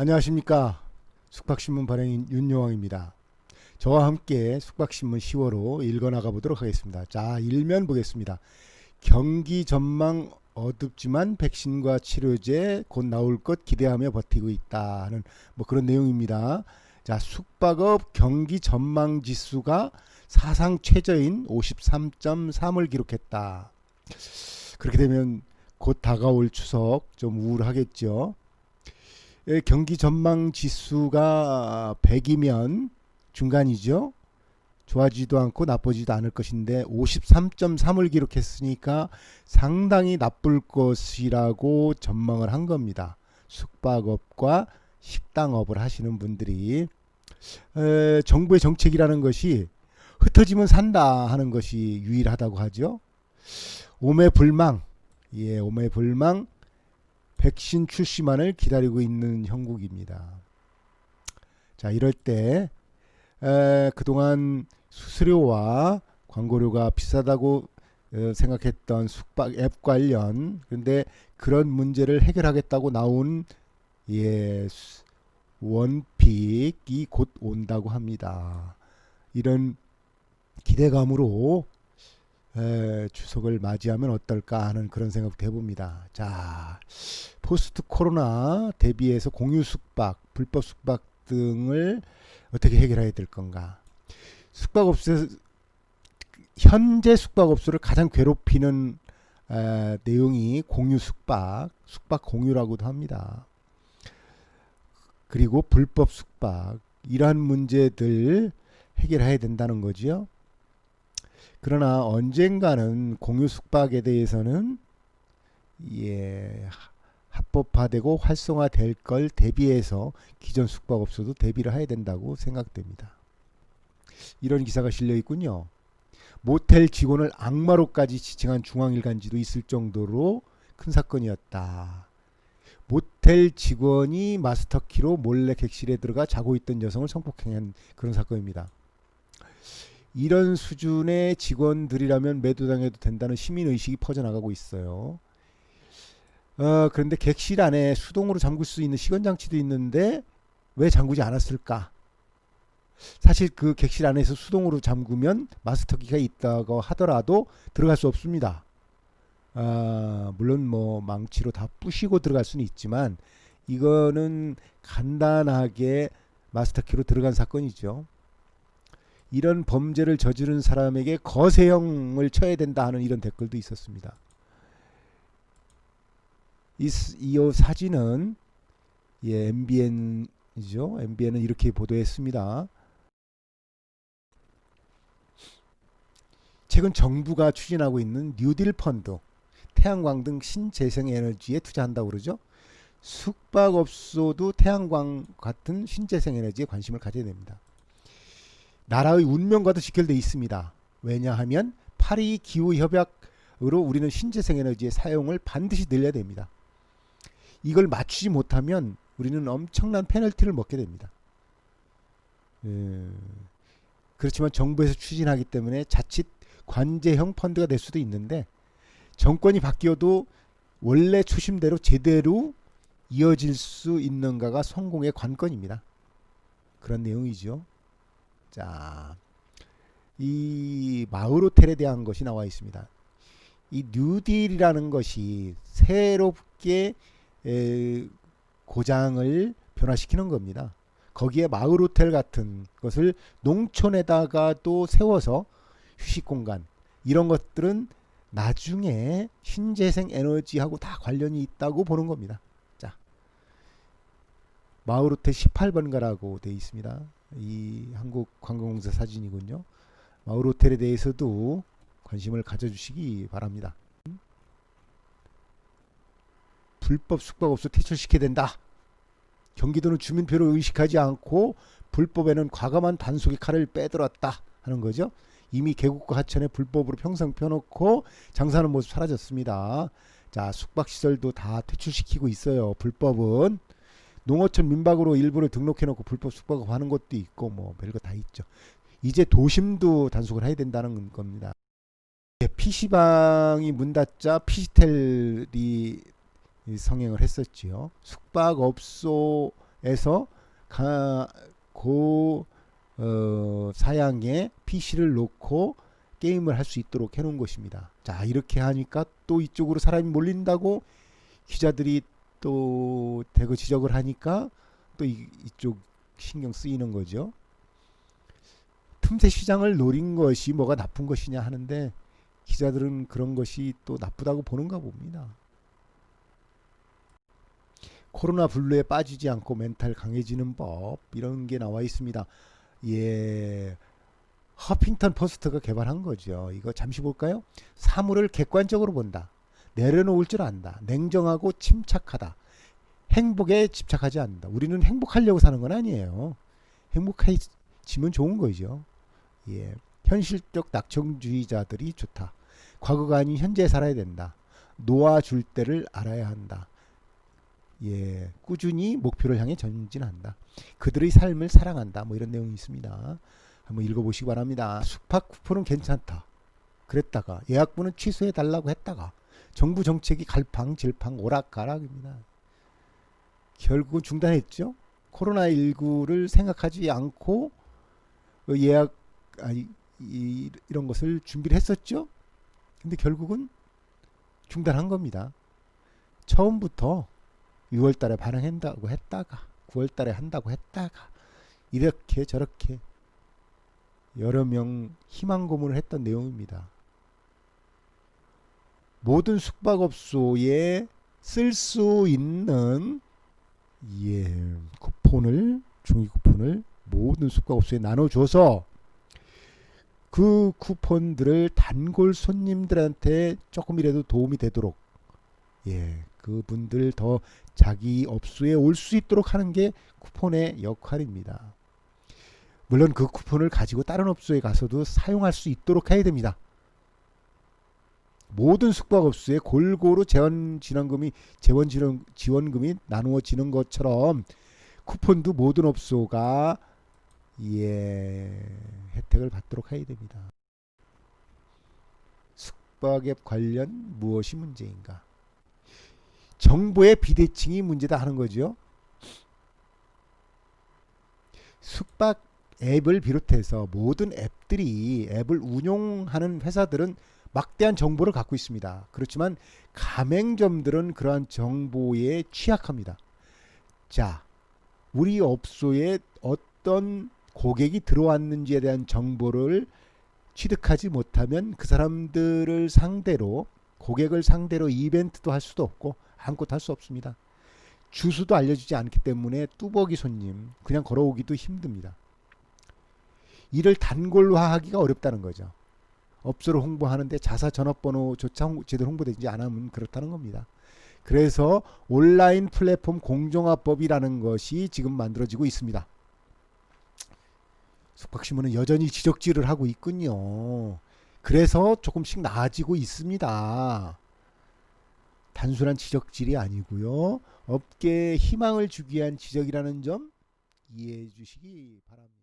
안녕하십니까. 숙박신문 발행인 윤여왕입니다. 저와 함께 숙박신문 10월호 읽어나가 보도록 하겠습니다. 자, 일면 보겠습니다. 경기 전망 어둡지만 백신과 치료제 곧 나올 것 기대하며 버티고 있다 하는 뭐 그런 내용입니다. 자, 숙박업 경기 전망 지수가 사상 최저인 53.3을 기록했다. 그렇게 되면 곧 다가올 추석 좀 우울하겠죠. 예, 경기 전망 지수가 100이면 중간이죠. 좋아지도 않고 나쁘지도 않을 것인데 53.3을 기록했으니까 상당히 나쁠 것이라고 전망을 한 겁니다. 숙박업과 식당업을 하시는 분들이 에, 정부의 정책이라는 것이 흩어지면 산다 하는 것이 유일하다고 하죠. 오매불망, 예, 오매불망 백신 출시만을 기다리고 있는 형국입니다. 자, 이럴 때 에, 그동안 수수료와 광고료가 비싸다고 어, 생각했던 숙박 앱 관련 그런데 그런 문제를 해결하겠다고 나온 예, 수- 원픽이 곧 온다고 합니다. 이런 기대감으로 에, 추석을 맞이하면 어떨까 하는 그런 생각도 해봅니다. 자, 포스트 코로나 대비해서 공유 숙박, 불법 숙박 등을 어떻게 해결해야 될 건가? 숙박업소 현재 숙박업소를 가장 괴롭히는 에, 내용이 공유 숙박, 숙박 공유라고도 합니다. 그리고 불법 숙박 이러한 문제들 해결해야 된다는 거지요. 그러나 언젠가는 공유 숙박에 대해서는 예 합법화되고 활성화될 걸 대비해서 기존 숙박업소도 대비를 해야 된다고 생각됩니다. 이런 기사가 실려 있군요. 모텔 직원을 악마로까지 지칭한 중앙일간지도 있을 정도로 큰 사건이었다. 모텔 직원이 마스터키로 몰래 객실에 들어가 자고 있던 여성을 성폭행한 그런 사건입니다. 이런 수준의 직원들이라면 매도당해도 된다는 시민 의식이 퍼져나가고 있어요. 어, 그런데 객실 안에 수동으로 잠글 수 있는 시건 장치도 있는데 왜 잠그지 않았을까? 사실 그 객실 안에서 수동으로 잠그면 마스터키가 있다고 하더라도 들어갈 수 없습니다. 아, 물론 뭐 망치로 다 부시고 들어갈 수는 있지만 이거는 간단하게 마스터키로 들어간 사건이죠. 이런 범죄를 저지른 사람에게 거세형을 쳐야 된다 하는 이런 댓글도 있었습니다. 이, 스- 이 사진은 예, MBN이죠. MBN은 이렇게 보도했습니다. 최근 정부가 추진하고 있는 뉴딜 펀드, 태양광 등 신재생 에너지에 투자한다고 그러죠. 숙박업소도 태양광 같은 신재생 에너지에 관심을 가져야 됩니다. 나라의 운명과도 직결되어 있습니다. 왜냐하면 파리 기후 협약으로 우리는 신재생 에너지의 사용을 반드시 늘려야 됩니다. 이걸 맞추지 못하면 우리는 엄청난 페널티를 먹게 됩니다. 예. 그렇지만 정부에서 추진하기 때문에 자칫 관제형 펀드가 될 수도 있는데 정권이 바뀌어도 원래 추심대로 제대로 이어질 수 있는가가 성공의 관건입니다. 그런 내용이죠. 자, 이 마을 호텔에 대한 것이 나와 있습니다. 이 뉴딜이라는 것이 새롭게 에, 고장을 변화시키는 겁니다. 거기에 마을 호텔 같은 것을 농촌에다가 또 세워서 휴식 공간 이런 것들은 나중에 신재생 에너지하고 다 관련이 있다고 보는 겁니다. 자, 마을 호텔 18번가라고 되어 있습니다. 이 한국 관광공사 사진이군요. 마을 호텔에 대해서도 관심을 가져주시기 바랍니다. 불법 숙박업소 퇴출시켜야 된다. 경기도는 주민표를 의식하지 않고 불법에는 과감한 단속의 칼을 빼들었다 하는 거죠. 이미 계곡과 하천에 불법으로 평상 펴놓고 장사하는 모습 사라졌습니다. 자 숙박시설도 다 퇴출시키고 있어요. 불법은 농어촌 민박으로 일부를 등록해놓고 불법 숙박업 하는 것도 있고 뭐 별거 다 있죠. 이제 도심도 단속을 해야 된다는 겁니다. PC방이 문 닫자 피시텔이 성행을 했었지요. 숙박업소 에서 가, 고 어, 사양의 PC를 놓고 게임을 할 수 있도록 해놓은 것입니다. 자 이렇게 하니까 또 이쪽으로 사람이 몰린다고 기자들이 또 대거 지적을 하니까 또 이, 이쪽 신경 쓰이는 거죠. 틈새 시장을 노린 것이 뭐가 나쁜 것이냐 하는데 기자들은 그런 것이 또 나쁘다고 보는가 봅니다. 코로나 블루에 빠지지 않고 멘탈 강해지는 법 이런 게 나와 있습니다. 예. 허핑턴 포스트가 개발한 거죠. 이거 잠시 볼까요? 사물을 객관적으로 본다. 내려놓을 줄 안다. 냉정하고 침착하다. 행복에 집착하지 않는다. 우리는 행복하려고 사는 건 아니에요. 행복해지면 좋은 거죠. 예. 현실적 낙천주의자들이 좋다. 과거가 아닌 현재에 살아야 된다. 놓아줄 때를 알아야 한다. 예, 꾸준히 목표를 향해 전진한다. 그들의 삶을 사랑한다. 뭐 이런 내용이 있습니다. 한번 읽어보시기 바랍니다. 숙박 쿠폰은 괜찮다. 그랬다가 예약분은 취소해 달라고 했다가 정부 정책이 갈팡질팡 오락가락입니다. 결국은 중단했죠. 코로나19를 생각하지 않고 예약 아니 이, 이런 것을 준비를 했었죠. 근데 결국은 중단한 겁니다. 처음부터 6월 달에 반응한다고 했다가 9월 달에 한다고 했다가 이렇게 저렇게 여러 명 희망 고문을 했던 내용입니다. 모든 숙박업소에 쓸 수 있는 예, 쿠폰을 종이 쿠폰을 모든 숙박업소에 나눠줘서 그 쿠폰들을 단골 손님들한테 조금이라도 도움이 되도록 예, 그분들 더 자기 업소에 올 수 있도록 하는 게 쿠폰의 역할입니다. 물론 그 쿠폰을 가지고 다른 업소에 가서도 사용할 수 있도록 해야 됩니다. 모든 숙박업소에 골고루 재원 지원금이 재원 지원 지원금이 나누어지는 것처럼 쿠폰도 모든 업소가 예 혜택을 받도록 해야 됩니다. 숙박앱 관련 무엇이 문제인가? 정보의 비대칭이 문제다 하는 거죠. 숙박 앱을 비롯해서 모든 앱들이 앱을 운용하는 회사들은 막대한 정보를 갖고 있습니다. 그렇지만 가맹점들은 그러한 정보에 취약합니다. 자, 우리 업소에 어떤 고객이 들어왔는지에 대한 정보를 취득하지 못하면 그 사람들을 상대로 고객을 상대로 이벤트도 할 수도 없고 아무것도 할 수 없습니다. 주소도 알려주지 않기 때문에 뚜벅이 손님 그냥 걸어오기도 힘듭니다. 이를 단골화하기가 어렵다는 거죠. 업소를 홍보하는데 자사 전화번호조차 홍, 제대로 홍보되지 않으면 그렇다는 겁니다. 그래서 온라인 플랫폼 공정화법이라는 것이 지금 만들어지고 있습니다. 숙박신문은 여전히 지적질을 하고 있군요. 그래서 조금씩 나아지고 있습니다. 단순한 지적질이 아니고요. 업계에 희망을 주기 위한 지적이라는 점 이해해 주시기 바랍니다.